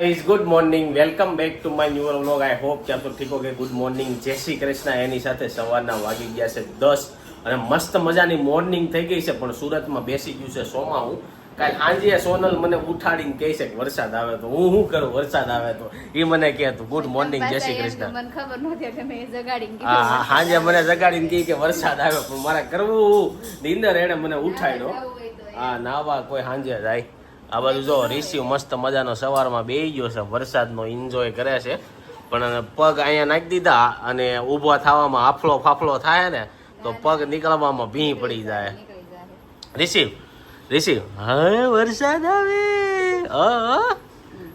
Is good morning welcome back to my new vlog I hope કે આપ ઠીક કે ગુડ મોર્નિંગ જય શ્રી કૃષ્ણ એની સાથે સવારના વાગી ગયા છે દસ અને મસ્ત મજાની મોર્નિંગ થઈ ગઈ છે પણ સુરતમાં બેસી ગયું છે સોમાં હું કાલ સાંજે સોનલ મને ઉઠાડીને કહે છે કે વરસાદ આવે તો હું શું કરું વરસાદ આવે તો એ મને કહે તું ગુડ મોર્નિંગ જય શ્રી કૃષ્ણ મને ખબર નહોતી એટલે મેં જગાડીને હા. સાંજે મને જગાડીને કહે કે વરસાદ આવે પણ મારે કરવું નિંદર એને મને ઉઠાડ્યો હા નાવા કોઈ સાંજે જાય આ બાજુ જો રિસીવ મસ્ત મજાનો સવારમાં બેહી ગયો છે. વરસાદનો એન્જોય કરે છે. પણ પગ અહીંયા નાખી દીધા અને ઊભા થવામાં આફલો ફાફલો થાય ને, તો પગ નીકળવામાં ભીં પડી જાય. રિસીવ રિસીવ હવે વરસાદ આવે.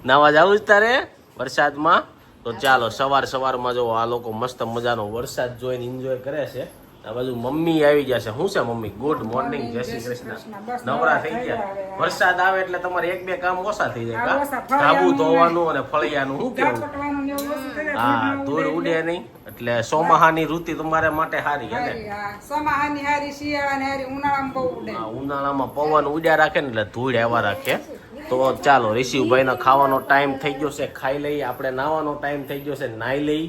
નાવા જવું જ તારે વરસાદમાં? તો ચાલો સવાર સવારમાં જો આ લોકો મસ્ત મજાનો વરસાદ જોઈને એન્જોય કરે છે. આ બાજુ મમ્મી આવી જશે શું છે મમ્મી? ગુડ મોર્નિંગ જય શ્રી કૃષ્ણ. નવરા થઈ ગયા. વરસાદ આવે એટલે તમારે એક બે કામ ઓછા થઈ જાય. ધાબુ ધોવાનું અને ફળિયાનું શું કેવું? હા ધૂળ ઉડે નહીં. એટલે સોમાહાની ઋતુ તમારા માટે સારી હે ને? સોમાહાની. હારી, શિયાળાની હારી, ઉનાળામાં બહુ ઉડે. ઉનાળામાં પવન ઉડ્યા રાખે ને એટલે ધૂળ એવા રાખે. તો ચાલો ઋષિભાઈ ખાવાનો ટાઈમ થઈ ગયો છે. ખાઈ લઈએ. આપણે નાવાનો ટાઈમ થઈ ગયો છે. નાઈ લઈ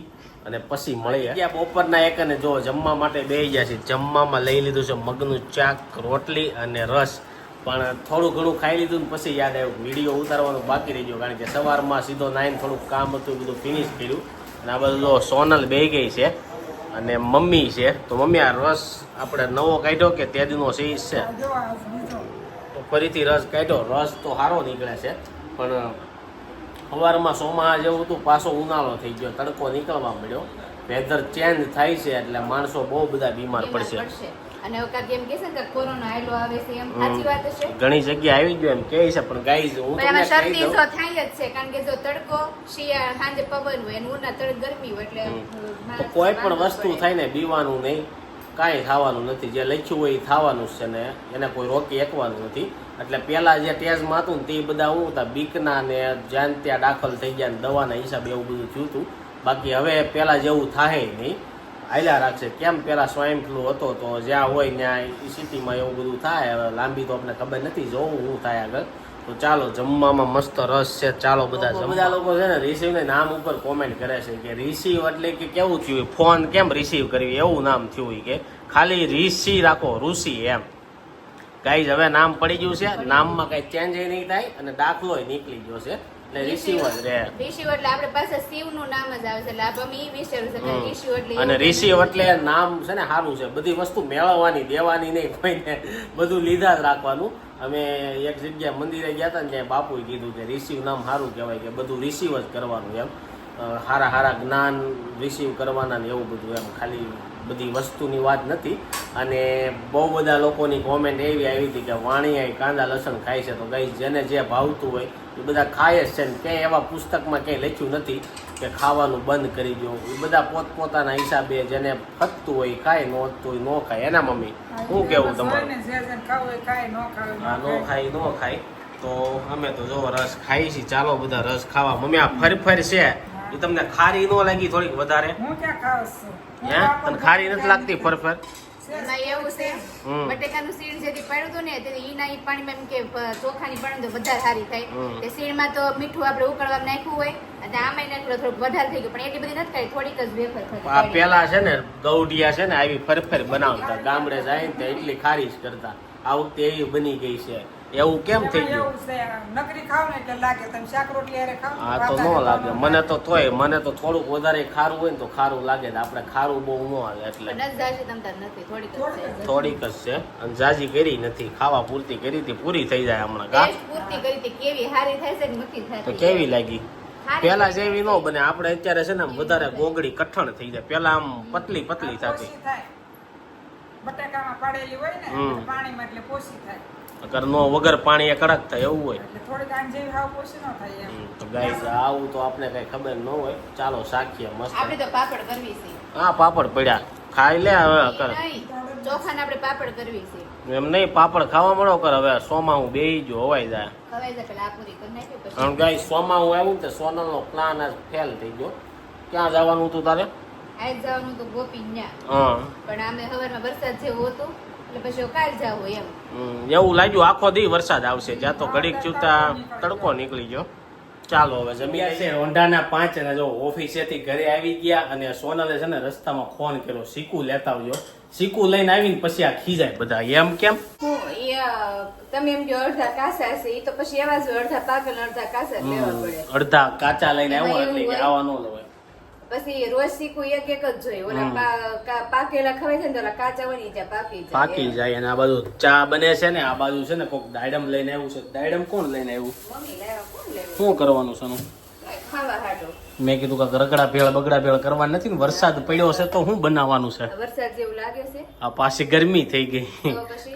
અને પછી મળીએ. ત્યાં બપોરના એક અને જો જમવા માટે બે ગયા છે જમવામાં લઈ લીધું છે મગનું ચાક રોટલી અને રસ. પણ થોડું ઘણું ખાઈ લીધું ને પછી યાદ આવ્યું વીડિયો ઉતારવાનું બાકી રહી ગયો. કારણ કે સવારમાં સીધો નાઈને થોડુંક કામ હતું બધું ફિનિશ કર્યું. અને આ બધું સોનલ બેહી ગઈ છે અને મમ્મી છે. તો મમ્મી આ રસ આપણે નવો કાઢ્યો કે તેજનો સીઝ છે. તો ફરીથી રસ કાઢ્યો. રસ તો સારો નીકળે છે. પણ સવારમાં સોમા જેવું હતું પાછો ઉનાળો થઈ ગયો. તડકો નીકળવા મળ્યો. વેધર ચેન્જ થાય છે એટલે માણસો બહુ બધા બીમાર પડશે. અને હવે કાંઈક એમ કહે છે કે કોરોના આયલો આવે છે એમ સાચી વાત હશે ઘણી જગ્યાએ આવી ગયો એમ કહે છે પણ ગાઈઝ હું તમને શરદી તો થાય જ છે કારણ કે જો તડકો શિયાળ સાંજે પવન હોય અને ઉના તડક ગરમી હોય એટલે કોઈ પણ વસ્તુ. થાય ને બીવાનું નહીં. કાંઈ થવાનું નથી. જે લખ્યું હોય એ થવાનું છે ને એને કોઈ રોકી એકવાનું નથી. એટલે પહેલાં જે ટેસ્ટમાં હતું ને તે બધા હું હતા બીકના ને જ્યાં ત્યાં દાખલ થઈ ગયા ને દવાના હિસાબે એવું બધું થયું હતું. બાકી હવે પહેલાં જેવું થાય નહીં. હાલ્યા રાખશે. કેમ પહેલાં સ્વાઇન ફ્લુ હતો તો જ્યાં હોય ત્યાં સિટીમાં એવું બધું થાય. હવે લાંબી તો આપણે ખબર નથી. જોવું શું થાય આગળ. તો ચાલો જમવામાં મસ્ત રસ છે. ચાલો બધા બધા લોકો છે ને રિસીવને નામ ઉપર કોમેન્ટ કરે છે કે રિસીવ એટલે કે કેવું થયું? ફોન કેમ રિસીવ કરવી એવું નામ થયું કે ખાલી રિસી રાખો ઋષિ એમ. ગાઈઝ હવે નામ પડી ગયું છે. નામમાં કઈ ચેન્જ નહીં થાય અને દાખલો નીકળી ગયો છે. એટલે રિસીવ જ રહે. એટલે આપણે પાસે શિવનું નામ જ આવે છે. એટલે આપણે એ વિચાર્યું છે કે હમ. એટલે અને રિસીવ એટલે નામ છે ને સારું છે. બધી વસ્તુ મેળવવાની દેવાની નહીં કોઈને બધું લીધા જ રાખવાનું. અમે એક જગ્યાએ મંદિરે ગયા હતા ને ત્યાં બાપુએ કીધું કે રિસીવ નામ સારું કહેવાય કે બધું રિસીવ જ કરવાનું એમ. હારા હારા જ્ઞાન રિસીવ કરવાના ને એવું બધું એમ. ખાલી બધી વસ્તુની વાત નથી. અને બહુ બધા લોકોની કોમેન્ટ એવી આવી હતી કે વાણિયા કાંદા લસણ ખાય છે. તો ગઈ જેને જે ભાવતું હોય એ બધા ખાય જ છે ને ક્યાંય એવા પુસ્તકમાં ક્યાંય લખ્યું નથી કે ખાવાનું બંધ કરી દો. એ બધા પોતપોતાના હિસાબે જેને ફતતું હોય ખાય ન નહોતું હોય ન ખાય. એના મમ્મી શું કેવું તમારું? હા ન ખાય. ન ખાય. તો અમે તો જો રસ ખાઈ છીએ. ચાલો બધા રસ ખાવા. મમ્મી આ ફરી ફરી છે. એ તમને ખારી નો લાગી થોડીક વધારે. હું ક્યાં ખાઉં છું? હે? તને ખારી નથી લાગતી ફર ફર એમાં એવું છે. બટેકાનું સીણ જેથી પડ્યું હતું ને તેથી ઈના ઈ પાણીમાં એમ કે ચોખાની પડે તો વધારે સારી થાય. તે સીણમાં તો મીઠું આપણે ઉકળવા નાખ્યું હોય અને આમાં નાખ્યું થોડુંક વધારે થઈ ગયું. પણ એટલી બધી નથી કરી થોડીક જ વેફર આ પેલા છે ને ગૌડિયા છે ને આવી ફર ફર બનાવતા. ગામડે જાય ને એટલી ખારી જ કરતા. આ વખતે એવી બની ગઈ છે. એવું કેમ થઈ ગયું? નકરી ખાવ ને એટલે લાગે તમે શાક રોટલી અરે ખાવ હા તો ન લાગે. મને તો તોય મને તો થોડુંક વધારે ખારું હોય ને તો ખારું લાગે ને આપણે ખારું બહુ ન આવે એટલે. થોડીક જ છે થોડીક જ. થોડીક જ છે. અને જાજી કરી નથી. ખાવા પૂરતી કરી હતી પૂરી થઈ જાય હમણાં. કા? પૂરતી કરી હતી કેવી હારી થાય છે કે નથી તો કેવી લાગી? પેલા જેવી ન બને. આપણે અત્યારે છે ને વધારે ગોગડી કઠણ થઈ જાય. પેલા આમ પતલી પતલી થતી. બટાકામાં પાડેલી હોય ને પાણીમાં એટલે પોસી થાય. અગર નો વગર પાણી એ કડક થાય એવું હોય. તો ગાઈસ આવું તો આપણે કઈ ખબર ન હોય. ચાલો શાકીએ મસ્ત. આપણે તો પાપડ કરવી છે. હા પાપડ પડ્યા. ખાઈ લે હવે અકર ચોખાને આપણે પાપડ કરવી છે. એમ નહીં પાપડ ખાવા મળો કર. હવે સોમાં હું બેહી જો હવાઈ જાય. ખવાઈ જાય પેલા પૂરી કરી નાખી પછી કારણ ગાઈસ સોમાં હું આવ્યું ને તે સોનલનો પ્લાન આજ ફેલ થઈ ગયો. ક્યાં જવાનું હતું તારે? આજ જવાનું તો ગોપી ન્યા હા. પણ આમે હવારમાં વરસાદ જેવો હતું. એવું લાગ્યું આખો દી વરસાદ આવશે. જ્યાં તો ઘડીક ચૂતા તડકો નીકળી ગયો. ચાલો હવે જમ્યા છે. ઓંઢાના પાંચ અને જો ઓફિસેથી ઘરે આવી ગયા અને સોનલે છે ને રસ્તામાં ફોન કર્યો. સીકુ લેતા આવજો. સીકુ લઈને આવીને પછી આ ખીજાય બધા. એમ કેમ? હું તમે એમ કે અડધા કાચા છે એ તો પછી એવા જ અડધા પાકલ અડધા કાચા લેવા પડે. અડધા કાચા લઈને આવ્યો એમાં એટલે. આવા ન લવાય પછી રોજ શીખવું એક એક જ જોઈએ. ઓલા પાકેલા ખવાય છે ને ઓલા કાચા હોય જાય પાકી જાય. પાકી જાય અને આ બાજુ ચા બને છે ને આ બાજુ છે ને કોક ડાયડમ લઈને આવ્યું છે. ડાયડમ કોણ લઈને આવ્યું? શું કરવાનું છે મેં કીધું કે રગડા ભેળ બગડા ભેળ કરવા નથી ને વરસાદ પડ્યો છે તો શું બનાવવાનું છે? વરસાદ જેવું લાગે છે? આ પાછી ગરમી થઈ ગઈ?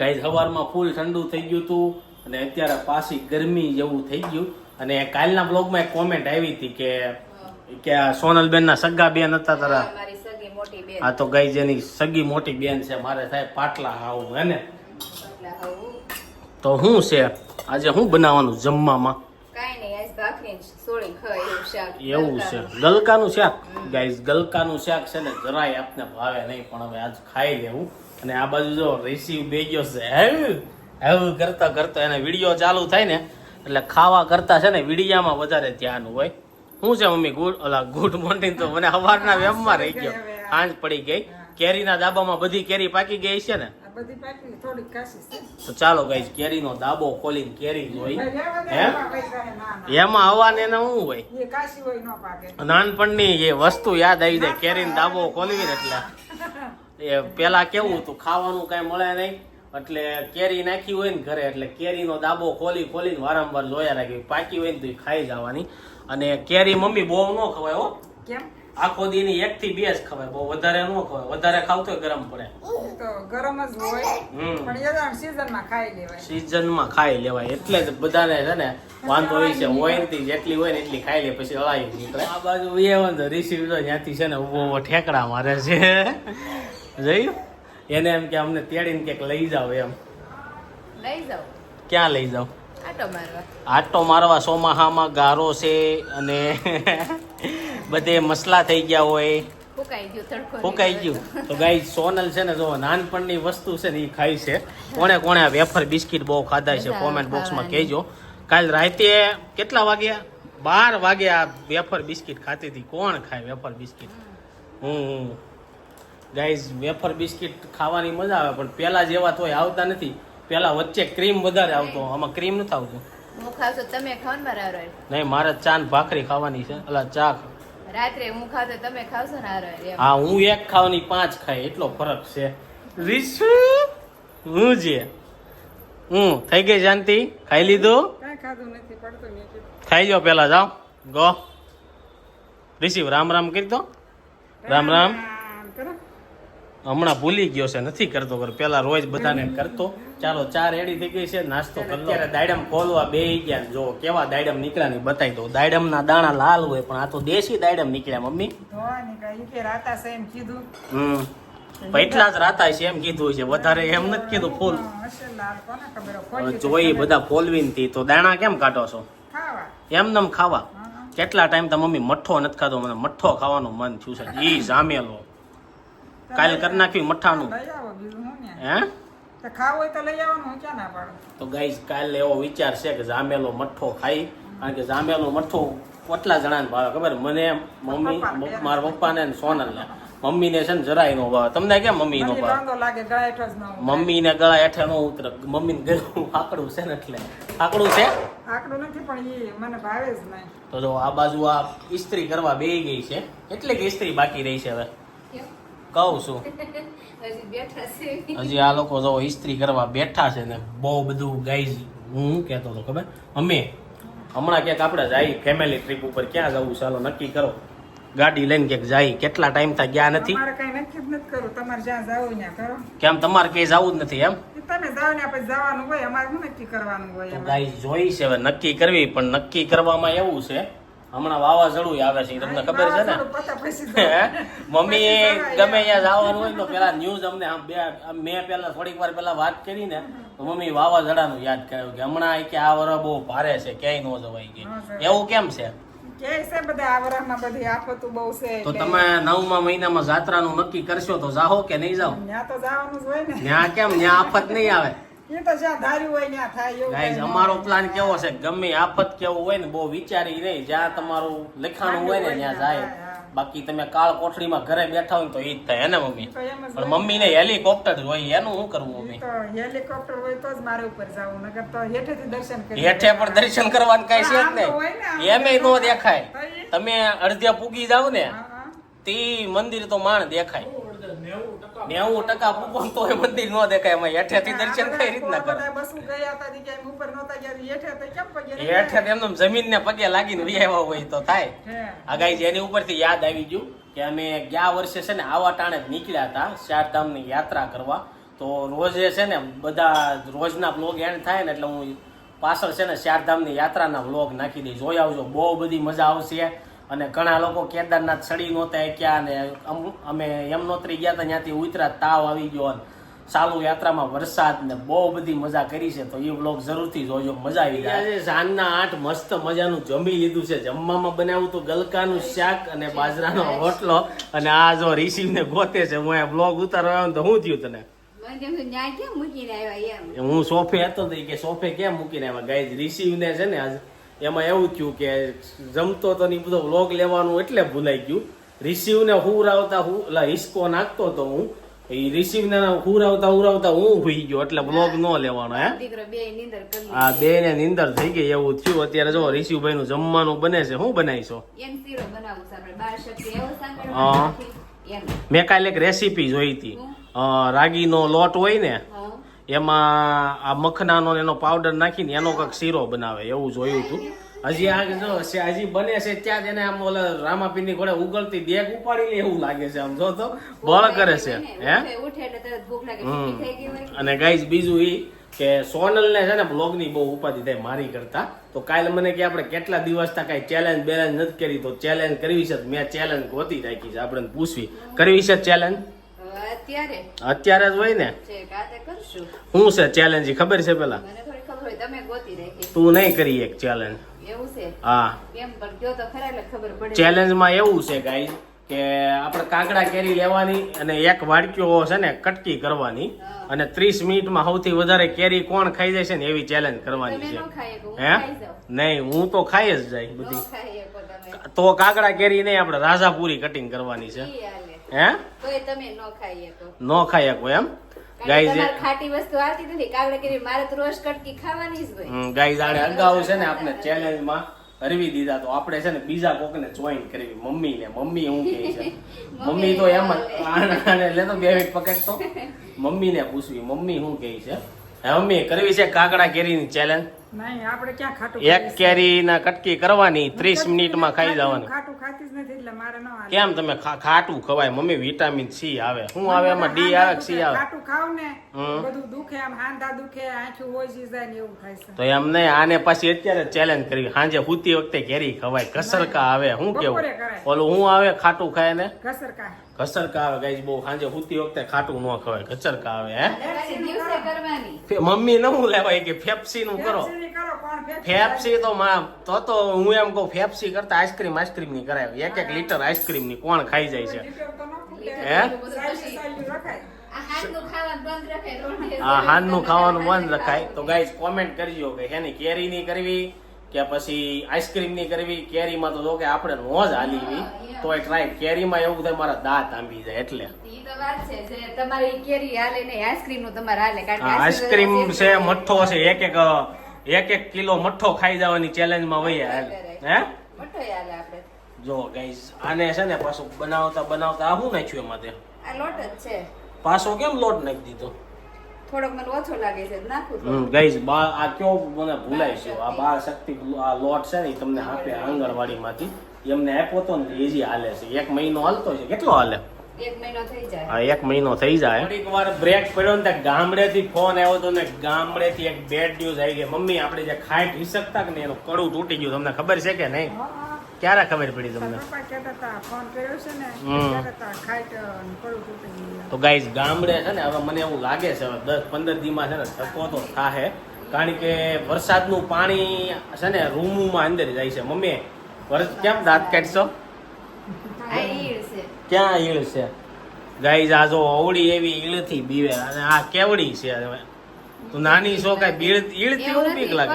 કઈ સવારમાં ફૂલ ઠંડુ થઈ ગયું હતું અને અત્યારે પાછી ગરમી જેવું થઈ ગયું. અને કાલના બ્લોગમાં એક કોમેન્ટ આવી હતી કે કે આ સોનલબેન ના સગા બેન હતા તારા. આ તો ગઈ જેની સગી મોટી બેન છે મારે થાય પાટલા આવું હે ને? તો શું છે? આજે શું બનાવવાનું જમવામાં? એવું છે. ગલકાનું શાક? ગાઈસ ગલકાનું શાક છે ને જરાય આપને ભાવે નહીં પણ હવે આજ ખાઈ લેવું. અને આ બાજુ જો રિસીવ બે ગયો છે હેવ હેવ કરતા કરતા એને વીડિયો ચાલુ થાય ને એટલે ખાવા કરતા છે ને વિડીયામાં વધારે ધ્યાન હોય. શું છે મમ્મી ગુડ ઓલા ગુડ મોર્નિંગ તો મને સવારના વેમમાં રહી ગયો. સાંજ પડી ગઈ. કેરીના દાબામાં બધી કેરી પાકી ગઈ છે ને? તો ચાલો ગાઈસ કેરીનો દાબો ખોલીને કેરી જોઈ. હે? એમાં ના, ના. હવાને એને શું હોય? ન નાનપણની એ વસ્તુ યાદ આવી જાય કેરીનો દાબો ખોલવી ને એટલે. એ પેલા કેવું હતું ખાવાનું કઈ મળે નહીં. એટલે કેરી નાખી હોય ને ઘરે એટલે કેરીનો દાબો ખોલી ખોલીને વારંવાર જોયા રાખી. પાકી હોય ને તો ખાઈ જવાની. અને કેરી મમ્મી બહુ ન ખવાય હો. કેમ? આખો દીની એક થી બે જ ખવાય બહુ વધારે ન ખવાય. વધારે ખાવ તો ગરમ પડે. તો ગરમ જ હોય પણ સીઝનમાં ખાઈ લેવાય. સિઝનમાં ખાઈ લેવાય એટલે જ બધાને છે ને વાંધો હોય છે. હોય ને જેટલી હોય ને એટલી ખાઈ લે પછી અળાઈ નીકળે. આ બાજુ એ વાંધો રિસીવ તો ત્યાંથી છે ને ઊભો ઊભો ઠેકડા મારે છે. જોયું? એને એમ કે અમને તેડીને ક્યાંક લઈ જાવ એમ. લઈ જાઓ. ક્યાં લઈ જાવ આટો મારવા. સોમાહામાં ગારો છે અને બધે મસલા થઈ ગયા હોય. ફૂકાઈ ગયું તો ગાય સોનલ છે ને જો નાનપણની વસ્તુ છે ને એ ખાય છે. કોણે કોણે આ વેફર બિસ્કિટ બહુ ખાધા છે કોમેન્ટ બોક્સમાં કહેજો. કાલ રાતે કેટલા વાગ્યા? બાર વાગે આ વેફર બિસ્કિટ ખાતી હતી. કોણ ખાય વેફર બિસ્કિટ? હું ગાઈઝ વેફર બિસ્કિટ ખાવાની મજા આવે પણ પહેલાં જેવા તોય આવતા નથી. પેલા વચ્ચે ક્રીમ વધારે આવતો. આમાં ક્રીમ નથી આવતું. હું ખાવ તો તમે ખાવ ને મારા રોય નહીં મારે ચા ને ભાખરી ખાવાની છે. અલા ચા રાત્રે હું ખાવ તો તમે ખાવશો ને આ હા હું એક ખાવાની પાંચ ખાય. એટલો ફરક છે. રીસુ હું જે? હું થઈ ગઈ શાંતિ? ખાઈ લીધું? કાંઈ ખાધું નથી પડતું નીચે ખાઈ જાઓ પેલા જાઓ. ગો. રિસીવ રામ રામ કરી દો. રામ રામ કરો. હમણાં ભૂલી ગયો છે નથી કરતો કર પેલા રોજ બધાને કરતો. ચાલો ચા રેડી થઈ ગઈ છે નાસ્તો કરી લો. અત્યારે દાડમ ખોલવા બે ગયા જો કેવા દાડમ નીકળ્યા ની બતાવી દો દાડમ ના દાણા લાલ હોય પણ આ તો દેશી દાડમ નીકળ્યા મમ્મી. રાતા છે એમ કીધું. હમ. પૈટલા જ રાતા છે એમ કીધું છે. વધારે એમ નથી કીધું ફૂલ. જોઈ બધા ફોલવીનથી તો દાણા કેમ કાઢો છો? ખાવા. એમ નમ ખાવા. કેટલા ટાઈમ તો મમ્મી મઠ્ઠો નથી ખાધો મને મઠ્ઠો ખાવાનું મન થયું છે. ઈ જામેલો. કાલ કરી નાખ્યું મઠાનું. હું ને? હે? તો ખાવું હોય તો લઈ આવવાનું હું ક્યાં ના પાડું? તો ગાઈસ કાલે એવો વિચાર છે કે જામેલો મઠ્ઠો ખાઈ. કારણ કે જામેલો મઠ્ઠો કેટલા જણાને ભાવે ખબર? મને મમ્મી. મારા પપ્પાને ને સોનલને. મમ્મીને છે ને જરાય નો ભાવે. તમને કેમ મમ્મી નો ભાવે? ન. મમ્મીને ગળા હેઠે નો ઉતરે. મમ્મીને ગળું આકડું છે ને એટલે. આકડું છે? આકડું નથી પણ એ મને ભાવે જ નહીં. તો જો આ બાજુ આ ઇસ્ત્રી કરવા બેહી ગઈ છે. એટલે કે ઇસ્ત્રી બાકી રહી છે હવે? કહું છું. હજી બેઠા છે. હજી આ લોકો જો ઇસ્ત્રી કરવા બેઠા છે ને બહુ બધું ગાઈઝ હું કહેતો હતો ખબર? અમે હમણાં ક્યાંક આપણે જાય ફેમિલી ટ્રીપ ઉપર ક્યાં જવું ચાલો નક્કી કરો. ગાડી લઈને ક્યાંક જાય કેટલા ટાઈમ થાય ગયા નથી? તમારે કઈ નક્કી જ નથી કરવું. તમારે જ્યાં જાવું ત્યાં કરો. કેમ તમારે ક્યાંય જવું જ નથી એમ? જવાનું હોય અમારે શું નક્કી કરવાનું જોઈ છે હવે નક્કી કરવી પણ નક્કી કરવામાં એવું છે હમણાં વાવાઝોડું આવે છે તમને ખબર છે ને. મમ્મી ગમે. ત્યાં જવાનું હોય તો પેલા ન્યૂઝ અમને આમ બે મેં પેલા થોડીક વાર પેલા વાત કરી ને તો મમ્મી વાવાઝોડાનું યાદ કરાવ્યું કે હમણાં કે આ વરસ બહુ ભારે છે ક્યાંય ન જવાય કે. એવું કેમ છે? તો તમે નવમા મહિનામાં જાત્રાનું નક્કી કરશો તો જાહો કે નહીં જાઓ? ત્યાં તો જવાનું જ હોય ને. ત્યાં કેમ? ત્યાં આફત નહીં આવે. ગાઈઝ અમારો પ્લાન કેવો છે? ગમે આફત કેવું હોય ને બહુ વિચારી નહીં જ્યાં તમારું લખાણું હોય ને ત્યાં જાય. બાકી તમે કાળ કોઠડીમાં ઘરે બેઠા હોય તો એ જ થાય મમ્મી ને મમ્મી? તો પણ મમ્મીને હેલિકોપ્ટર હોય એનું શું કરવું મમ્મી? હેલિકોપ્ટર હોય તો જ મારે ઉપર જવું નકર તો હેઠેથી દર્શન કરી હેઠે પણ દર્શન કરવાનું કઈ છે જ નહીં. એમે નો દેખાય. તમે અડધ્યા પૂગી જાવ ને. તે મંદિર તો માણ દેખાય. નેવું ટકા પૂગો તો એ બધી નો દેખાય. એમાં હેઠેથી દર્શન કઈ રીતના કરે બસ ગયા હતા ક્યાંય ઉપર નહોતા ગયા હેઠે તો કેમ પગે હેઠે એમને જમીન ને પગે લાગીને વિયાવા હોય તો થાય. આ ગાઈઝ એની ઉપરથી યાદ આવી ગયું કે અમે ગયા વર્ષે છે ને આવા ટાણે જ નીકળ્યા હતા ચારધામની યાત્રા કરવા. તો રોજે છે ને બધા રોજના બ્લોગ એન્ડ થાય ને એટલે હું પાછળ છે ને ચારધામની યાત્રાના બ્લોગ નાખી દઈશ. જોઈ આવજો બહુ બધી મજા આવશે. અને ઘણા લોકો કેદારનાથ ચડી નહોતા ક્યાં અને અમુ- અમે યમનોત્રી ગયા હતા ત્યાંથી ઉતરા તાવ આવી ગયો અને ચાલુ યાત્રામાં વરસાદ ને બહુ બધી મજા કરી છે. તો એ બ્લોગ જરૂરથી જોજો મજા આવી જાય. સાંજના આઠ મસ્ત મજાનું જમી લીધું છે. જમવામાં બનાવ્યું તો ગલકાનું શાક અને બાજરાનો રોટલો. અને આ જો રિસીવને ગોતે છે હું આ બ્લોગ ઉતારવા આવ્યો તો શું થયું તને? મને તેમ થયું, ન્યા કેમ મૂકીને આવ્યા? એમ. હું સોફે હતો તો કે સોફે કેમ મૂકીને આવ્યા? ગાઈઝ રિસીવને છે ને આજ એમાં એવું થયું કે જમતો તો નહીં બધો વ્લોગ લેવાનું એટલે ભૂલાઈ ગયું. રિસીવને હુરાવતા હું એટલે હિસકો નાખતો તો હું એ રિસીવને હુરાવતા હુરાવતા હું હુઈ ગયો એટલે વ્લોગ ન લેવાનો હે? હા બે ને નિંદર થઈ ગઈ એવું થયું. અત્યારે જો રિસીવભાઈ નું જમવાનું બને છે શું બનાવીશો? હા. એમ. મેં કાલે એક રેસીપી જોઈ હતી. રાગીનો લોટ હોય ને એમાં આ મખનાનો એનો પાવડર નાખીને એનો કંઈક શીરો બનાવે એવું જોયું હતું હજી આ જો હજી બને છે ત્યાં જ એને આમ ઓલા રામાપીની ઘોડે ઉગળતી દેગ ઉપાડી લે એવું લાગે છે આમ જો તો. બળ કરે છે હે? અને ગાઈઝ બીજું ઈ કે સોનલ ને છે ને બ્લોગની બહુ ઉપાધિ થાય મારી કરતા. તો કાલે મને કે આપણે કેટલા દિવસ તા કઈ ચેલેન્જ બેલેન્જ નથી કરી તો ચેલેન્જ કરવી છે મેં ચેલેન્જ ગોતી રાખી છે આપણે પૂછવી. કરવી છે ચેલેન્જ અત્યારે અત્યારે જ હોય ને? શું છે ચેલેન્જ ખબર છે પેલા? તું નહીં કરી એક ચેલેન્જ હા. પડે. ચેલેન્જમાં એવું છે ગાઈ કે આપણે કાકડા કેરી લેવાની અને એક વાડકીઓ છે ને કટકી કરવાની અને ત્રીસ મિનિટમાં સૌથી વધારે કેરી કોણ ખાઈ જાય છે ને એવી ચેલેન્જ કરવાની છે. હું નહીં હું તો ખાઈ જ જાય બધી. તો કાકડા કેરી નહીં આપણે રાજાપુરી કટિંગ કરવાની છે. હે? તોય તમે ન ખાઈ શકો. નો ખાઈ શકો એમ? ગાઈઝ ખાટી વસ્તુ આવતી નથી. કાગડે કરી મારે તો રોજ કટકી ખાવાની જ હોય. ગાઈઝ આડે અગાઉ છે ને આપણે ચેલેન્જમાં હરવી દીધા. તો આપણે છે ને બીજા કોકને જોઈન કરવી. મમ્મી ને મમ્મી હું કહે છે. મમ્મી તો એમ જ. લે તો બે મિનિટ મમ્મી મમ્મીને પૂછવી. મમ્મી શું કહે છે? હે મમ્મી કરવી છે કાકડા કેરીની ચેલેન્જ નહીં કેરી ના એક કેરીના કટકી કરવાની ત્રીસ મિનિટમાં ખાઈ જવાની. ખાટું ખાતી જ નથી એટલે મારે ન હાલે. કેમ તમે ખાટું ખવાય? મમ્મી વિટામિન સી આવે. શું આવે એમાં ડી આવે સી આવે? ખાટું ખાવ ને હમ. બધું દુખે આમ હાંધા દુખે આંખું ઓછી જાય એવું થાય તો એમ નહીં આને પછી અત્યારે ચેલેન્જ કરવી. સાંજે હૂતી વખતે કેરી ખવાય. ઘસરકા આવે. શું કેવું? ઓલું શું આવે ખાટું ખાય ને? ઘસર કા ઘસરકા આવે ગાઈસ બહુ સાંજે હૂતી વખતે ખાટું ન ખવાય. ઘસરકા આવે હે? મમ્મી ન હું લેવાય કે ફેપ્સી નું કરો? ફેફસીની કરો કોણ ફેફસી ફેપ્સી તો માં તો તો હું એમ કહું ફેપ્સી કરતા આઈસ્ક્રીમ આઈસ્ક્રીમની કરાય. એક એક લીટર આઈસ્ક્રીમની કોણ ખાઈ જાય છે? તો ન. હે? સાયલી સાયલી રખાય. ખાવાનું બંધ રખાય હાનનું ખાવાનું બંધ રખાય. તો ગાઈસ કોમેન્ટ કરજો કે હેની કેરી ની કરવી કે પછી આઈસ્ક્રીમની કરવી. કેરીમાં તો જો કે આપણે નો જ હાલીવી. તોય ટ્રાય કેરીમાં એવું થાય મારા દાંત આંબી જાય એટલે. ઈ તો વાત છે જે તમારી કેરી હાલે નહીં આઈસ્ક્રીમનું તમારે હાલે. કારણ કે આઈસ્ક્રીમ છે મઠ્ઠો છે એક એક એક એક કિલો મઠ્ઠો ખાઈ જવાની ચેલેન્જમાં વહી હાલ. હે? જો ગાઈઝ આને છે ને પાછું બનાવતા બનાવતા આ શું નાખ્યું એમાં તે? આ લોટ જ છે. પાછો કેમ લોટ નાખી દીધો? થોડોક મને ઓછો લાગે છે નાખું તો ગાઈસ બા આ કયો મને ભૂલાય છે આ બાર શક્તિ આ લોટ છે ને તમને આપે આંગણવાડીમાંથી. એમને આપ્યો તો ને એજી હાલે છે. એક મહિનો હાલતો છે. કેટલો હાલે? એક મહિનો થઈ જાય. આ એક મહિનો થઈ જાય. થોડીક વાર બ્રેક પડ્યો ને ગામડે ગામડેથી ફોન આવ્યો તો ને ગામડેથી એક બેડ ન્યૂઝ આવી ગઈ. મમ્મી આપણે જે ખાઈ હિસકતા કે ને એનું કડું તૂટી ગયું. તમને ખબર છે કે નહીં? હા, હા. ક્યારે ખબર પડી તમને? તારા પપ્પા કહેતા હતા ફોન કર્યો છે ને? હમ. કહેતા હતા ખાઈટ અને કડું તૂટી ગયું. તો ગાઈઝ ગામડે છે ને હવે મને એવું લાગે છે દસ પંદર દીમાં છે ને થકો તો થાહે. કારણ કે વરસાદનું પાણી છે ને રૂમમાં અંદર જાય છે. મમ્મી વરસ કેમ દાંત કાઢશો? ક્યાં ઈળ છે? ગાઈઝ આ જો અવળી એવી ઈળથી બીવે અને આ કેવડી છે હવે. તું નાની છો કઈ બીળ ઈડથી એવું બીક લાગે?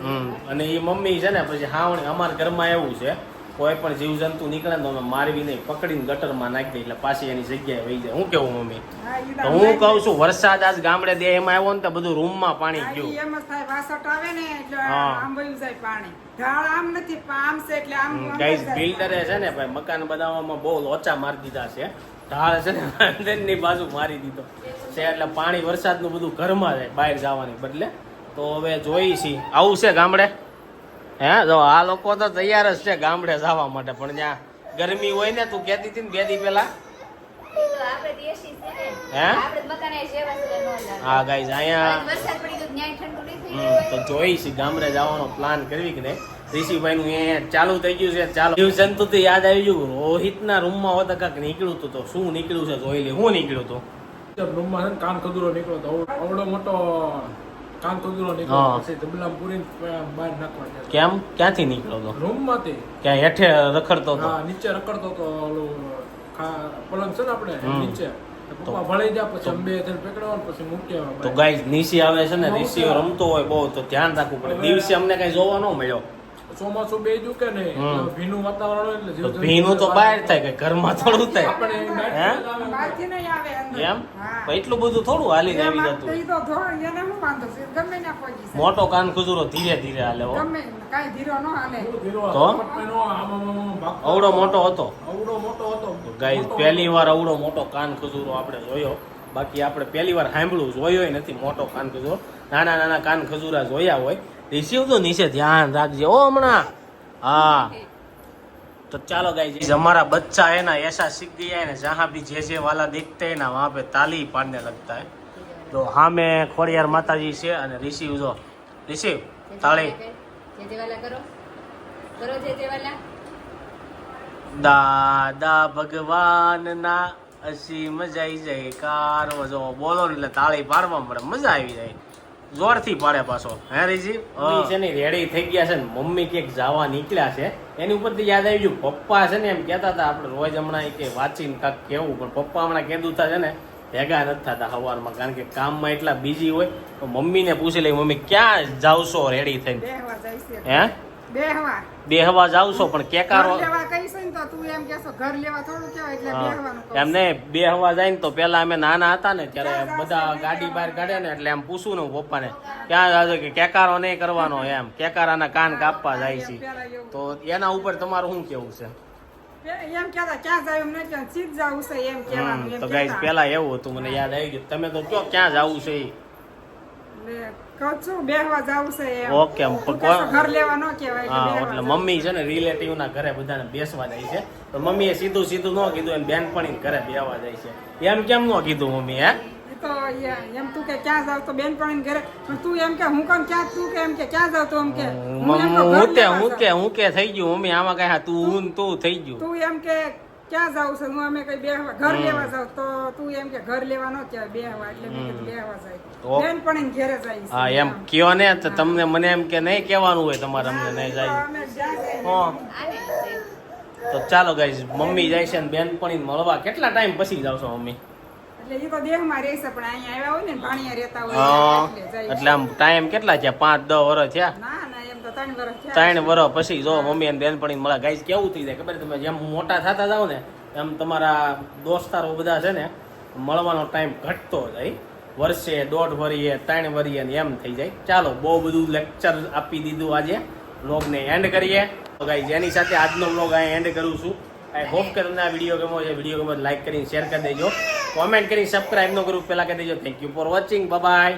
હમ અને એ મમ્મી છે ને પછી હાવણી અમારા ઘરમાં એવું છે કોઈ પણ જીવજંતુ નીકળે તો અમે મારવી નહીં પકડીને ગટરમાં નાખી દે એટલે પાછી એની જગ્યાએ વહી જાય. હું કેવું મમ્મી? તો હું કહું છું વરસાદ આજ ગામડે દે એમાં આવ્યો ને તો બધું રૂમમાં પાણી ગયું. એમ જ થાય વાસટ આવે ને એટલે. આમ જાય પાણી. ઢાળ આમ નથી આમ છે એટલે આમ અંદર ગાઈઝ જાય. બિલ્ડરે છે ને ભાઈ મકાન બનાવવામાં બહુ લોચા મારી દીધા છે. ઢાળ છે ને અંદરની બાજુ મારી દીધો. છે એટલે પાણી વરસાદનું બધું ઘરમાં જાય બહાર જવાની બદલે. તો હવે જોઈ છી આવું છે ગામડે? હે જો આ લોકો તો તૈયાર જ છે ગામડે જવા માટે પણ ત્યાં ગરમી હોય ને તું કહેતી હતી ને બે દી પેલા એ તો આપણે દેશી છે ને હે? આપણે મકાને જેવા છે ન લાગે. હા ગાઈઝ અહીંયા હવે વરસાદ પડી ગયો ન્યાય ઠંડુ નહીં થઈ હમ, ગયું તો જોઈ છે ગામડે જવાનો પ્લાન કરવી કે નહીં? ઋષિભાઈ નું અહીંયા ચાલુ થઈ ગયું છે ચાલો. જીવ જંતુ થી યાદ આવી ગયું રોહિતના રૂમમાં હોત કાંઈક નીકળ્યું હતું તો. શું નીકળ્યું છે જોઈ લે હું નીકળ્યું હતું રૂમમાં કામ કાન ખજૂરો નીકળ્યો હતો અવડો મોટો કાન તો હા. નીકળ્યો પછી ડબલામાં પૂરીને બહાર નાખવા ગયા કેમ? ક્યાંથી નીકળ્યો રૂમ રૂમમાંથી. ક્યાં હેઠે રખડતો હતો હા નીચે રખડતો તો ઓલું પલંગ છે ને આપણે. નીચે. તો ગાય નિશી આવે છે ને નિશી રમતો હોય બહુ તો ધ્યાન રાખવું પડે. દિવસે અમને કઈ જોવા ન મળ્યો. ચોમાસું બે કે નહીં ભીનું વાતાવરણ હોય એટલે ભીનું તો બહાર થાય કે ઘરમાં થોડું થાય. હે? જ. એમ? એટલું બધું થોડું હાલી આવી જતું. મોટો કાન ખુજરો ધીરે ધીરે હાલે હો. ગમે કાંઈ ધીરો ન હાલે. થોડું ધીરો તો? અવડો મોટો હતો. અવડો મોટો હતો. ગાઈઝ પહેલી વાર અવડો મોટો કાન ખજૂરો આપણે જોયો. બાકી આપણે પહેલી વાર સાંભળ્યું જોયો નથી મોટો કાન ખજૂરો. નાના નાના કાન ખજૂરા જોયા હોય. રિસીવ તો નીચે ધ્યાન રાખજે ઓ હમણાં હા तो चलो गाइस हमारा बच्चा है ना ऐसा सीख गया है ना जहाँ भी जैसे वाला देखते हैं ना वहाँ पे ताली पाड़ने लगता है तो हाँ मैं खोड़ियार माता जी से અને રિસીવ જો રિસીવ તાળી જે જે વાલા કરો કરો જે જે વાલા દાદા ભગવાનના અસીમ જય જયકાર જો બોલો ને એટલે તાળી પાડવા મળે મજા આવી જાય જોરથી પાડે પાછો. હે રીજી? છે ને રેડી થઈ ગયા છે ને મમ્મી ક્યાંક જવા નીકળ્યા છે. એની ઉપરથી યાદ આવી ગયું પપ્પા છે ને એમ કહેતા હતા આપણે રોજ હમણાં કે વાંચીને કાંક કેવું પણ પપ્પા હમણાં કહેતું છે ને ભેગા નથી થતા સવારમાં કારણ કે કામમાં એટલા બીજી હોય તો મમ્મીને પૂછી લઈ મમ્મી ક્યાં જાવશો રેડી થઈને? બેહવા જાય છે હે? બેહવા. બેહવા જાવશો પણ કેકારો લેવા કહીશ ને તો તું એમ કહેશો ઘર લેવા થોડું કહેવાય એટલે બેહવાનું એમને બે હવા જાય ને તો પેલા અમે નાના હતા ને ત્યારે બધા ગાડી બહાર કાઢે ને એટલે એમ પૂછું ને પપ્પાને ક્યાં જાજો કે કેકારો નહીં કરવાનો એમ. કેકારાના કાન કાપવા જાય છે. તો એના ઉપર તમારું શું કેવું છે? એમ કહેતા ક્યાં જાય એમ નહીં સીધ જાવું છે એમ કહેવાનું તો ગાઈસ. પેલા એવું હતું મને યાદ આવી ગયું. તમે તો કયો ક્યાં જવું છે ઓકે ઘર લેવા ન કહેવાય હા એટલે મમ્મી છે. ને રિલેટિવ ના ઘરે બધાને બેસવા જાય છે. તો મમ્મીએ સીધું સીધું ન કીધું એમ બેનપણી ઘરે બેસવા જાય છે. એમ કેમ ન કીધું મમ્મી હે? તો એમ તું કે ક્યાં જાવ તો બેનપણીને ઘરે. તું એમ કે હું કેમ ક્યાં તું કે એમ કે ક્યાં જાવ તો એમ કે? હું કે હું કે હું કે થઈ ગયું મમ્મી આમાં કઈ હા તું હું તું થઈ ગયું. તું એમ કે ક્યાં જાવ છે? હું અમે કઈ બેહવા ઘર લેવા જાવ તો તું એમ કે ઘર લેવા ન કહેવાય બેહવા. એટલે મેં કીધું બેહવા જાય. તો- બેનપણીને ઘેરે જાય હા એમ કયો ને તો તમને મને એમ કે નહીં કહેવાનું હોય તમારે અમને નહીં જાય. છે. તો ચાલો ગાઈઝ મમ્મી જાય છે ને બેનપણી મળવા. કેટલા ટાઈમ પછી જાવ છો મમ્મી? એટલે એ તો દેહમાં રહેશે પણ અહીંયા આવ્યા હોય ને ભાણિયા રહેતા હોય એટલે આમ ટાઈમ કેટલા થયા? પાંચ દસ વર્ષ થયા? ત્રણ વર્ષ પછી. જો મમ્મી અને બેનપણી મળે ગાઈઝ કેવું થઈ જાય ખબર તમે જેમ મોટા થતા જાઓ ને એમ તમારા દોસ્તારો બધા છે ને મળવાનો ટાઈમ ઘટતો જાય. વર્ષે દોઢ વરીએ ત્રણ વરીએ ને એમ થઈ જાય. ચાલો બહુ બધું લેક્ચર આપી દીધું આજે. વ્લોગને એન્ડ કરીએ. તો ગાઈઝ એની સાથે આજનો વ્લોગ અહીં એન્ડ કરું છું. આઈ હોપ કે તમને આ વીડિયો ગમો છે વીડિયો ગમો લાઈક કરીને શેર કરી દેજો. કોમેન્ટ કરીને સબસ્ક્રાઈબ ન કરું. પહેલાં કરી દેજો thank you for watching bye